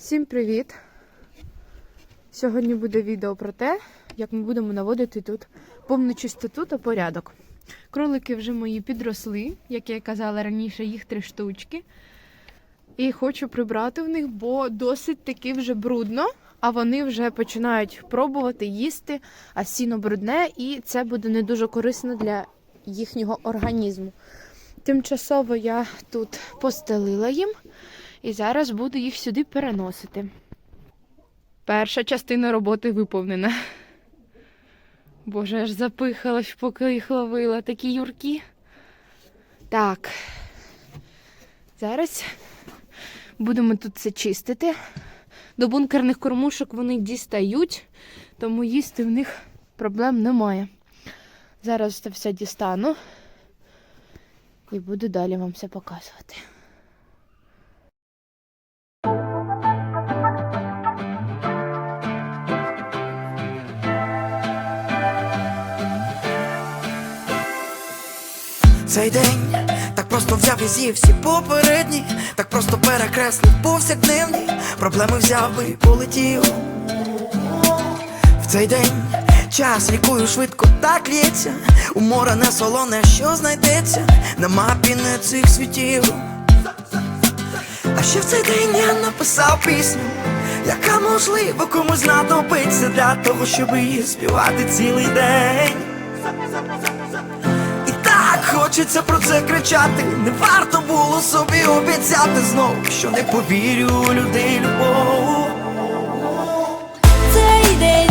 Всім привіт! Сьогодні буде відео про те, як ми будемо наводити тут повну чистоту та порядок. Кролики вже мої підросли, як я казала раніше, їх три штучки. І хочу прибрати в них, бо досить таки вже брудно, а вони вже починають пробувати їсти, а сіно брудне, і це буде не дуже корисно для їхнього організму. Тимчасово я тут постелила їм. І зараз буду їх сюди переносити. Перша частина роботи виповнена. Боже, аж запихалась, поки їх ловила. Такі юрки. Так. Зараз будемо тут це чистити. До бункерних кормушок вони дістають, тому їсти в них проблем немає. Зараз це все дістану і буду далі вам все показувати. Цей день так просто взяв і з'їв всі попередні, так просто перекреслив повсякденні, проблеми взяв би і полетів. В цей день час рікою швидко так лється, у море не солоне, що знайдеться на мапі не цих світів. А ще в цей день я написав пісню, яка можливо комусь знадобиться для того, щоб її співати цілий день. Хочеться про це кричати. Не варто було собі обіцяти знов, що не повірю у людей любов. Цей день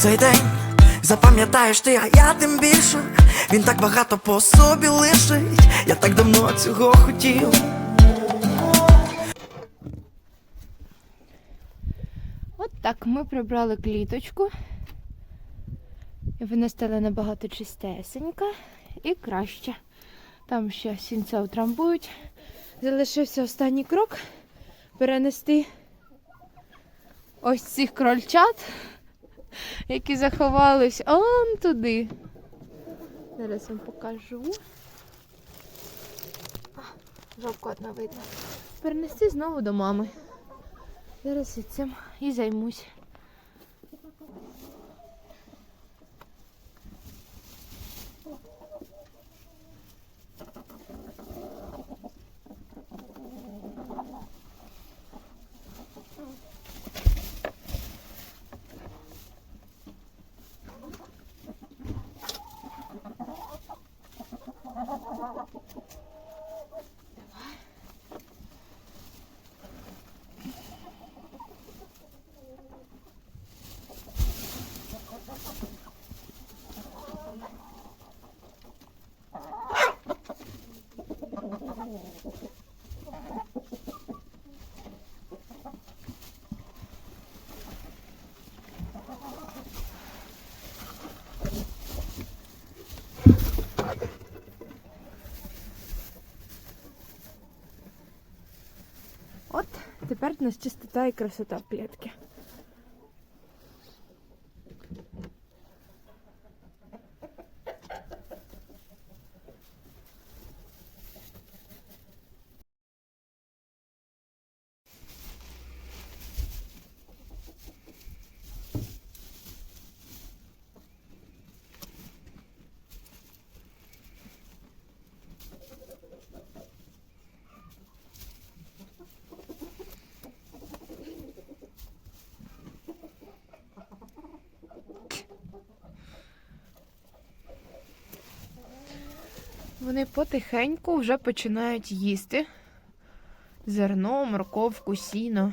Цей день запам'ятаєш ти, а я тим більше. Він так багато по собі лишить. Я так давно цього хотів. От так ми прибрали кліточку. Вона стала набагато чистесенька і краще. Там ще сінця утрамбують. Залишився останній крок перенести ось цих крольчат, які заховались он туди. Зараз вам покажу. Жовко одна видно. Перенести знову до мами. Зараз і цим і займусь. От тепер у нас чистота і красота в клітці. Вони потихеньку вже починають їсти зерно, морковку, сіно.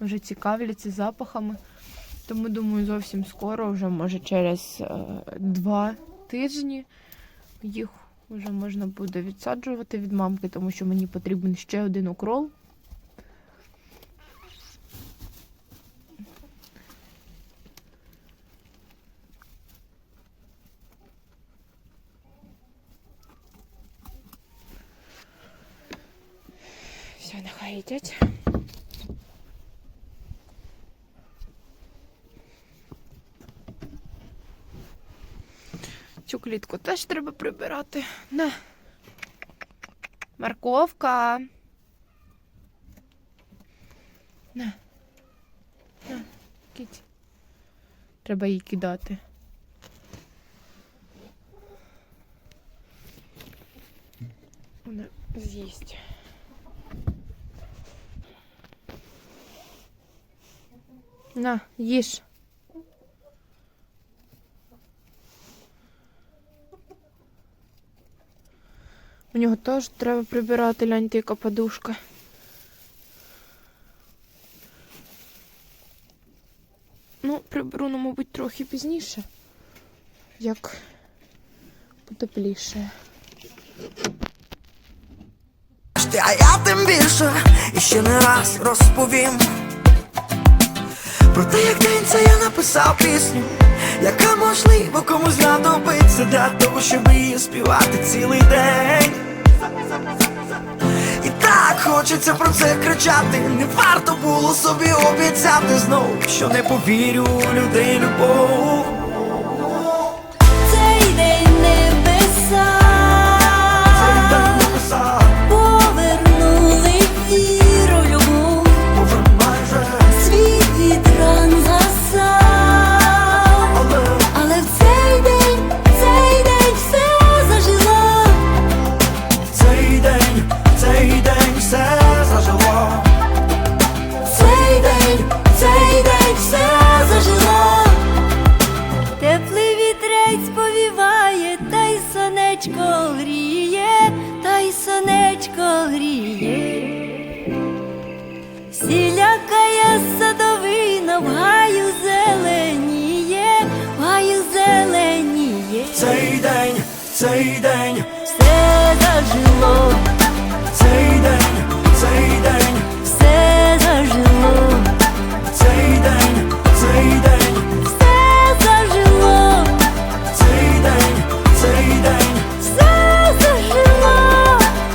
Вже цікавляться запахами. Тому думаю, зовсім скоро, вже може через е, два тижні їх вже можна буде відсаджувати від мамки, тому що мені потрібен ще один укрол. Нехай їдять. Цю клітку теж треба прибирати. На. Морковка. На. На, кіть. Треба її кидати. Вона з'їсть. На, їж. У нього теж треба прибирати, гляньте, яка подушка. Ну, приберу, ну, мабуть, трохи пізніше. Як потепліше. А я тим більше і ще не раз розповім Про те, як день це я написав пісню, яка можливо комусь знадобиться для того, щоб її співати цілий день. І так хочеться про це кричати. Не варто було собі обіцяти знов, що не повірю у людей любов. Цей день,